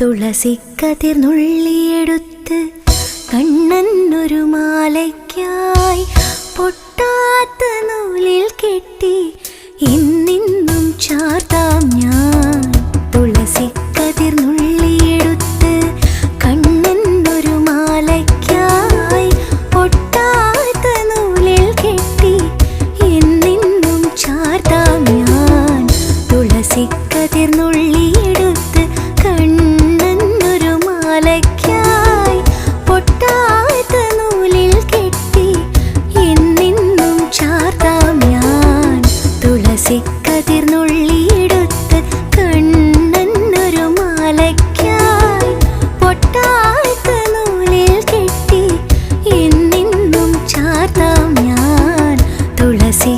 തുളസിക്കതിർന്നുള്ളിയെടുത്ത് കണ്ണനൊരു മാലയ്ക്കായി പൊട്ടാത്ത നൂലിൽ കെട്ടി ഇന്നിന്നും ചാർത്താം ഞാൻ. തുളസിക്കതിർന്നുള്ളിയെടുത്ത് കണ്ണനൊരു മാലയ്ക്കായി പൊട്ടാത്ത നൂലിൽ കെട്ടി ഇന്നിന്നും ചാർത്താം ഞാൻ. തുളസിക്കതിർന്നുള്ളിയെടുത്ത് കണ്ണ മാലയ്ക്കായി കെട്ടി ഞാൻ. തുളസി കതിർന്നുള്ളിയെടുത്ത് കെട്ടി ഞാൻ. തുളസി